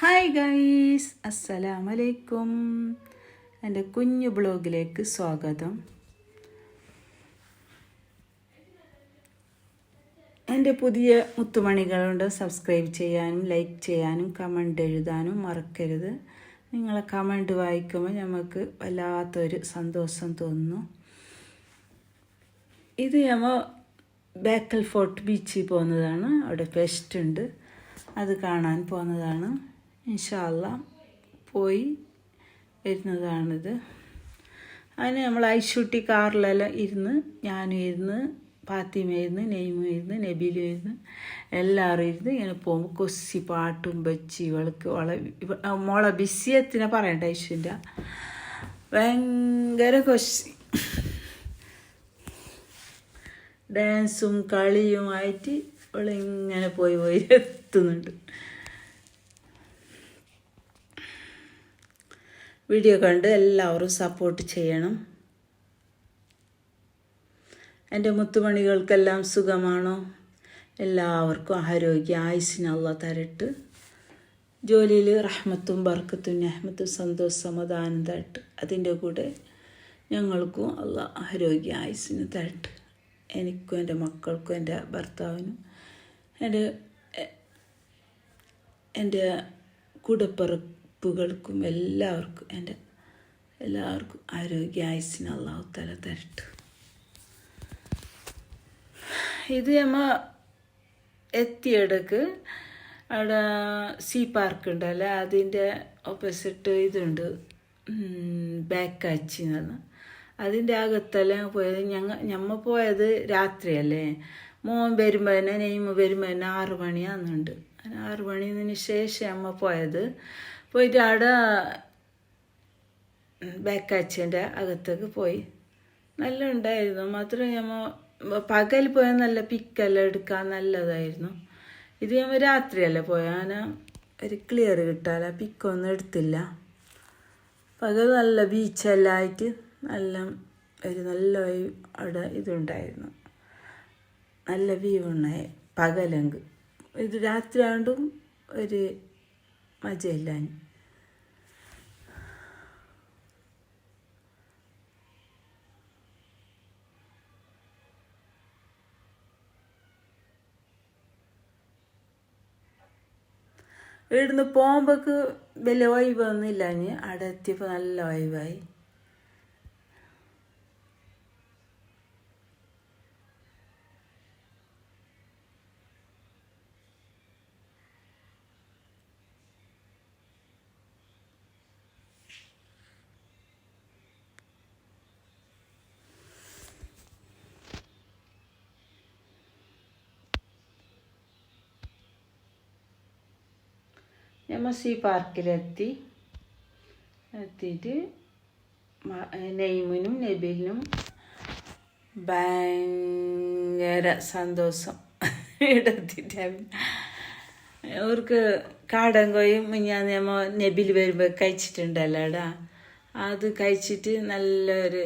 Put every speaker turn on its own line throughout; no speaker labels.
Hi guys അസ്സലാമലൈക്കും എന്റെ കുഞ്ഞു ബ്ലോഗിലേക്ക് സ്വാഗതം. എന്റെ പുതിയ മുത്തുമണികളുണ്ട്. സബ്സ്ക്രൈബ് ചെയ്യാനും ലൈക്ക് ചെയ്യാനും കമന്റ് എഴുതാനും മറക്കരുത്. നിങ്ങളെ കമന്റ് വായിക്കുമ്പോൾ നമുക്ക് വല്ലാത്തൊരു സന്തോഷം തോന്നുന്നു. ഇത് നമ്മൾ ബേക്കൽ ഫോർട്ട് ബീച്ചിൽ പോകുന്നതാണ്. അവിടെ ഫെസ്റ്റ് ഉണ്ട്. അത് കാണാൻ പോകുന്നതാണ്. ഇൻഷാല്ല പോയി വരുന്നതാണിത്. അതിന് നമ്മൾ ഐശൂട്ടി കാറിലെല്ലാം ഇരുന്ന് ഞാനും ഇരുന്ന് ഫാത്തിമ ഇരുന്ന് നെയ്മും ഇരുന്ന് എല്ലാവരും ഇരുന്ന് ഇങ്ങനെ പോകുമ്പോൾ കൊസ്സി പാട്ടും വെച്ച് ഇവൾക്ക് വള മോളെ ബിസിയത്തിനെ പറയണ്ട ഐശ്വര്യ ഭയങ്കര കൊസ്സി. ഡാൻസും കളിയുമായിട്ട് ഇവളിങ്ങനെ പോയി പോയി എത്തുന്നുണ്ട്. വീഡിയോ കണ്ട് എല്ലാവരും സപ്പോർട്ട് ചെയ്യണം. എന്റെ മുത്തുമണികൾക്കെല്ലാം സുഖമാണോ? എല്ലാവർക്കും ആരോഗ്യ ആയുസിന് അള്ള തരട്ട്. ജോലിയിൽ റഹ്മത്തും ബർക്കത്തും നഹ്മത്തും സന്തോഷം സമാധാനം തരട്ട്. അതിന്റെ കൂടെ ഞങ്ങൾക്കും അള്ള ആരോഗ്യ ആയുസിന് തരട്ട്. എനിക്കും എന്റെ മക്കൾക്കും എന്റെ ഭർത്താവിനും എന്റെ എന്റെ കൂടപ്പിറപ്പുകൾക്കും എല്ലാവർക്കും എന്റെ എല്ലാവർക്കും ആരോഗ്യ ആയുസിന് അള്ളാഹു തല തരട്ട്. ഇത് നമ്മ എത്തിയിടക്ക് അവിടെ സീ പാർക്ക് ഉണ്ടല്ലേ അതിന്റെ ഓപ്പോസിറ്റ് ഇതുണ്ട്. ബാക്കാച്ചി എന്ന് അതിന്റെ അകത്തെല്ലാം പോയത്? ഞങ്ങൾ ഞമ്മ പോയത് രാത്രിയല്ലേ? മോൻ വരുമ്പോൾ നെയ്മ വരുമ്പോൾ ആറ് മണിയാകുന്നുണ്ട് ആറ് മണിന് ശേഷം അമ്മ പോയത്. പോയിട്ട് അവിടെ ബാക്കാച്ചിന്റെ അകത്തേക്ക് പോയി. നല്ല ഉണ്ടായിരുന്നു. മാത്രം ഞമ്മ പകൽ പോയാൽ നല്ല പിക്കെല്ലാം എടുക്കാൻ നല്ലതായിരുന്നു. ഇത് ഞമ്മ രാത്രിയല്ലേ പോയാൽ ഒരു ക്ലിയർ കിട്ടാല പിക്കൊന്നും എടുത്തില്ല. പകൽ നല്ല ബീച്ചെല്ലാം ആയിട്ട് നല്ല ഒരു നല്ല അവിടെ ഇതുണ്ടായിരുന്നു. നല്ല വ്യൂ ഉണ്ടായി. പകലെങ്ക് ഇത് രാത്രി ആണ്ടും ഒരു മജയില്ല ഇവിടുന്ന് പോകുമ്പോൾക്ക് വലിയ വൈബൊന്നുമില്ല ഇനി അവിടെ എത്തിയപ്പോൾ നല്ല വൈബായി ഞമ്മ സീ പാർക്കിലെത്തി എത്തിയിട്ട് നെയ്മിനും നബീലിനും ഭയങ്കര സന്തോഷം. എടുത്തിട്ടാണ് അവർക്ക് കാടൻ കോയും ഞാൻ നമ്മ നബിൽ വരുമ്പോൾ കഴിച്ചിട്ടുണ്ടല്ലോ എടാ. അത് കഴിച്ചിട്ട് നല്ലൊരു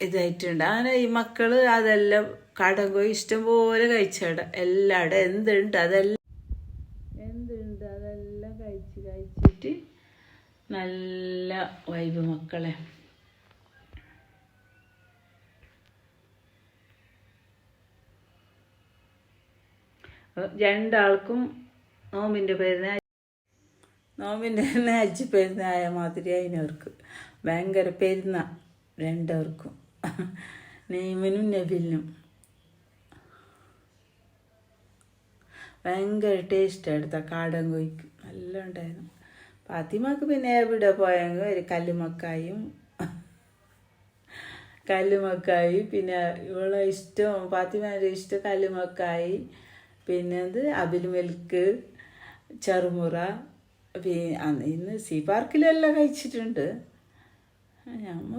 ഇതായിട്ടുണ്ട്. അങ്ങനെ ഈ മക്കൾ അതെല്ലാം കാടൻ ഇഷ്ടം ഇഷ്ടംപോലെ കഴിച്ചട എല്ലാവിടെ എന്തുണ്ട് അതെല്ലാം എന്തുണ്ട് അതെല്ലാം കഴിച്ച് കഴിച്ചിട്ട് നല്ല വൈബ് മക്കളെ. രണ്ടാൾക്കും നോമ്പിന്റെ പെരുന്നാൾ നോമ്പിന്റെ തന്നെ അജ്ജി പെരുന്നായ മാതിരി അതിനവർക്ക് ഭയങ്കര പെരുന്ന രണ്ടവർക്കും. നെയ്മിനും നബിലിനും. ഭയങ്കര ടേസ്റ്റ് എടുത്ത കാടൻ കോഴിക്ക്. നല്ല ഉണ്ടായിരുന്നു ഫാത്തിമാക്ക് പിന്നെ എവിടെ പോയെങ്കിൽ ഒരു കല്ലുമക്കായും കല്ലുമക്കായി പിന്നെ ഇവളെ ഇഷ്ടം ഫാത്തിമാരുടെ ഇഷ്ടം കല്ലുമക്കായി പിന്നെ അത് അബിൽ മിൽക്ക് ചെറുമുറ പിന്നെ ഇന്ന് സീ പാർക്കിലെല്ലാം കഴിച്ചിട്ടുണ്ട്. ഞമ്മ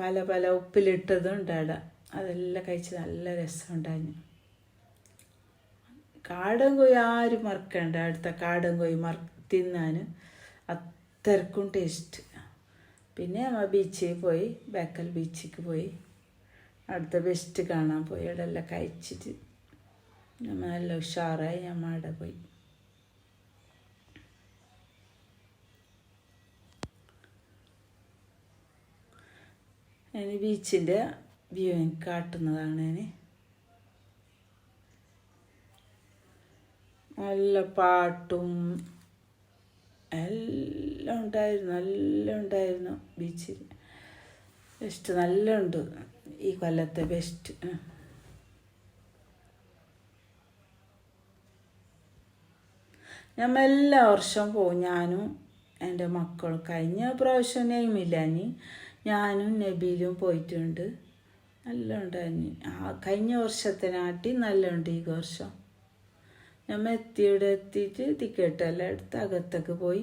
പല പല ഉപ്പിലിട്ടതും ഉണ്ടാട അതെല്ലാം കഴിച്ച് നല്ല രസമുണ്ടായിരുന്നു. കാടൻ കോഴി ആരും മറക്കണ്ട. അടുത്ത കാടൻ കോഴി മറ തിന്നാൻ. അത്രക്കും ടേസ്റ്റ് പിന്നെ നമ്മൾ ബീച്ചിൽ പോയി ബേക്കൽ ബീച്ചിക്ക് പോയി. അടുത്ത ബെസ്റ്റ് കാണാൻ പോയി. അവിടെ എല്ലാം കഴിച്ചിട്ട് നമ്മൾ നല്ല ഉഷാറായി നമ്മൾ അവിടെ പോയി. ഇനി ബീച്ചിന്റെ വ്യൂ എനിക്ക് കാട്ടുന്നതാണ് ഇനി. നല്ല പാട്ടും എല്ലാം ഉണ്ടായിരുന്നു എല്ലാം ഉണ്ടായിരുന്നു ബീച്ചിൽ ബെസ്റ്റ് നല്ല ഉണ്ട്. ഈ കൊല്ലത്തെ ബെസ്റ്റ് ഞമ്മ എല്ലാ വർഷവും പോകും ഞാനും എന്റെ മക്കൾ കഴിഞ്ഞ പ്രാവശ്യം നെയ്മില്ലാനി ഞാനും നബീലും പോയിട്ടുണ്ട്. നല്ല ഉണ്ടായിരുന്നു. ആ കഴിഞ്ഞ വർഷത്തിനാട്ടി നല്ല ഉണ്ട് ഈ വർഷം. ഞമ്മ എത്തിയുടെ എത്തിയിട്ട് ടിക്കറ്റ് എല്ലാം എടുത്ത് അകത്തേക്ക് പോയി.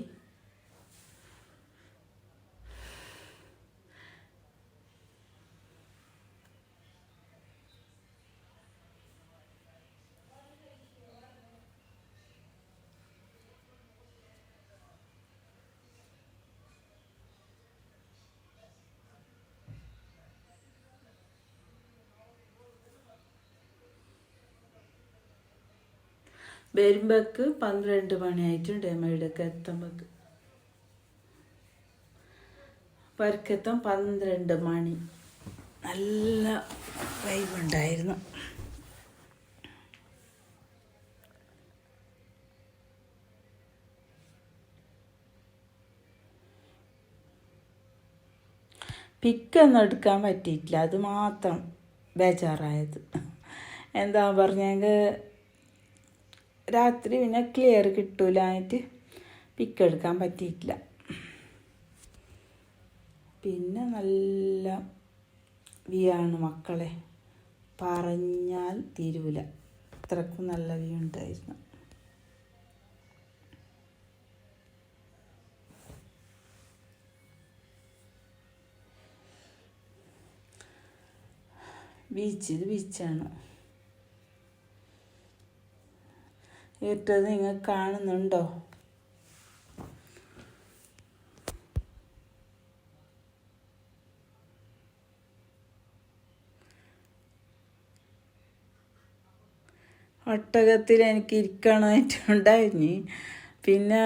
വരുമ്പോക്ക് പന്ത്രണ്ട് മണിയായിട്ടുണ്ട് അമ്മയുടെയൊക്കെ എത്തുമ്പോക്ക്. പരക്കെത്തും പന്ത്രണ്ട് മണി. നല്ല വൈബുണ്ടായിരുന്നു. പിക്കൊന്നും എടുക്കാൻ പറ്റിയിട്ടില്ല. അത് മാത്രം ബേജാറായത്. എന്താ പറഞ്ഞെങ്കിൽ രാത്രി പിന്നെ ക്ലിയർ കിട്ടൂലായിട്ട് പിക്ക് എടുക്കാൻ പറ്റിയിട്ടില്ല. പിന്നെ നല്ല വിയാണ് മക്കളെ. പറഞ്ഞാൽ തീരൂല. അത്രക്കും നല്ല വ്യൂ ഉണ്ടായിരുന്നു. ബീച്ച് ഇത് ബീച്ചാണ്. ഇട്ടത് നിങ്ങൾ കാണുന്നുണ്ടോ? ഒട്ടകത്തിൽ എനിക്ക് ഇരിക്കണമായിട്ടുണ്ടായിരുന്നു പിന്നെ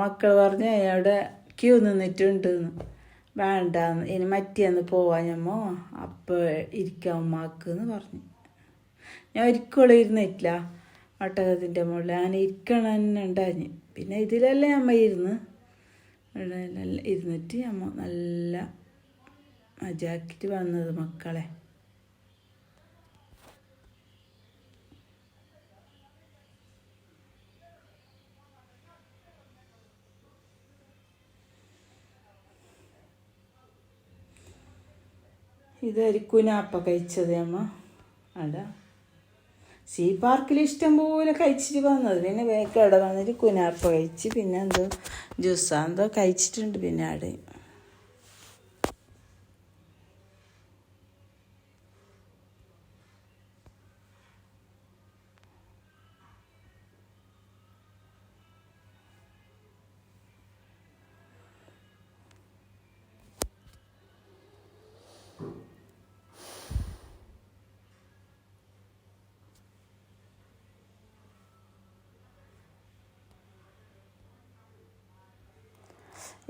മക്കൾ പറഞ്ഞ് അവിടെ ക്യൂ നിന്നിട്ടുണ്ടെന്ന് വേണ്ട ഇനി മറ്റേന്ന് പോവാ ഞമ്മോ. അപ്പോൾ ഇരിക്കാം എന്ന് പറഞ്ഞു. ഞാൻ ഒരിക്കലും ഇരുന്നിട്ടില്ല. ഒട്ടകത്തിന്റെ മുകളിൽ. ആന ഇരിക്കണം തന്നെ പിന്നെ ഇതിലല്ലേ അമ്മ ഇരുന്ന്? ഇരുന്നിട്ട് അമ്മ നല്ല മജാക്കിട്ട് വന്നത് മക്കളെ. ഇതായിരിക്കും അപ്പ കഴിച്ചത് അമ്മ. അടാ സീ പാർക്കിൽ ഇഷ്ടം പോലെ കഴിച്ചിട്ട് വന്നത് പിന്നെ വേക്കട വന്നിട്ട് കുനാപ്പ കഴിച്ച് പിന്നെ എന്തോ ജ്യൂസാ എന്തോ കഴിച്ചിട്ടുണ്ട് പിന്നെ അവിടെ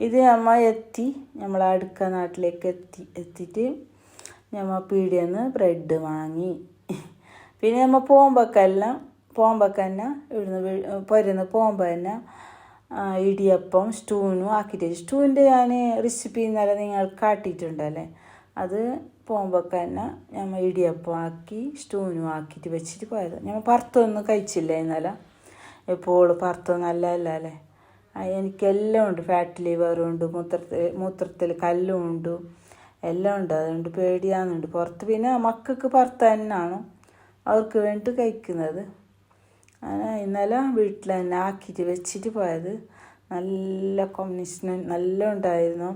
ഇത് നമ്മൾ എത്തി. നമ്മൾ അടുക്ക നാട്ടിലേക്ക് എത്തി. എത്തിയിട്ട് നമ്മ പീടിയെന്ന് ബ്രെഡ് വാങ്ങി. പിന്നെ നമ്മൾ പോകുമ്പോക്കെല്ലാം പോകുമ്പോക്കെ തന്നെ ഇവിടുന്ന് പൊരുന്ന് പോകുമ്പോൾ തന്നെ ഇടിയപ്പം സ്റ്റൂനും ആക്കിയിട്ട്. സ്റ്റൂവിന്റെ ഞാൻ റെസിപ്പി ഇന്നലെ നിങ്ങൾ കാട്ടിയിട്ടുണ്ടല്ലേ? അത് പോകുമ്പോൾ തന്നെ നമ്മൾ ഇടിയപ്പം ആക്കി സ്റ്റൂനും ആക്കിയിട്ട് വെച്ചിട്ട് പോയത്. ഞമ്മ പുറത്തൊന്നും കഴിച്ചില്ല ഇന്നലെ. ഇപ്പോൾ പുറത്തൊന്നും അല്ല അല്ലേ എനിക്കെല്ലാം ഉണ്ട്. ഫാറ്റ് ലിവറും ഉണ്ട് മൂത്രത്തിൽ മൂത്രത്തിൽ കല്ലും ഉണ്ട്. എല്ലാം ഉണ്ട്. അതുകൊണ്ട് പേടിയാകുന്നുണ്ട് പുറത്ത് പിന്നെ മക്കൾക്ക് പുറത്ത് തന്നെയാണ് അവർക്ക് വേണ്ടി കഴിക്കുന്നത്. ഇന്നലെ വീട്ടിൽ തന്നെ ആക്കിയിട്ട് വെച്ചിട്ട് പോയത്. നല്ല കോമ്പിനേഷൻ നല്ല ഉണ്ടായിരുന്നു.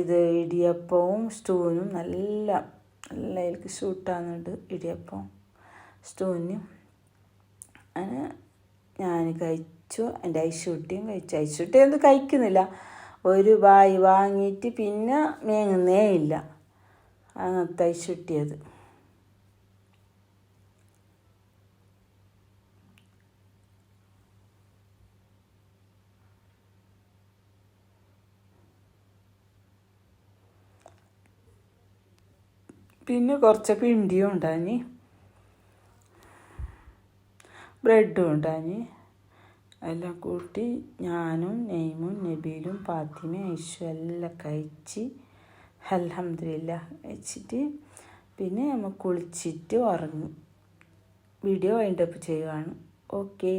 ഇത് ഇടിയപ്പവും സ്റ്റൂനും നല്ല നല്ല എനിക്ക് ഷൂട്ടാകുന്നുണ്ട് ഇടിയപ്പവും സ്റ്റൂനും. അങ്ങനെ ഞാൻ കഴിച്ചു കഴിച്ചു എന്റെ ഐശുട്ടിയും കഴിച്ചു. ഐശുട്ടി ഒന്നും കഴിക്കുന്നില്ല. ഒരു വായി വാങ്ങിയിട്ട് പിന്നെ മേങ്ങുന്നേ ഇല്ല. അങ്ങനത്തെ ഐശുട്ടിയത് പിന്നെ കുറച്ച് പിണ്ടിയും ഉണ്ടാഞ്ഞ് ബ്രെഡും ഉണ്ടാഞ്ഞ് എല്ലാം കൂട്ടി ഞാനും നെയ്മും നബീലും പാത്തിമയും ഐഷു എല്ലാം കഴിച്ച് അലഹമില്ല കഴിച്ചിട്ട് പിന്നെ നമ്മൾ കുളിച്ചിട്ട് ഉറങ്ങി. വീഡിയോ വൈൻഡപ്പ് ചെയ്യുകയാണ് ഓക്കേ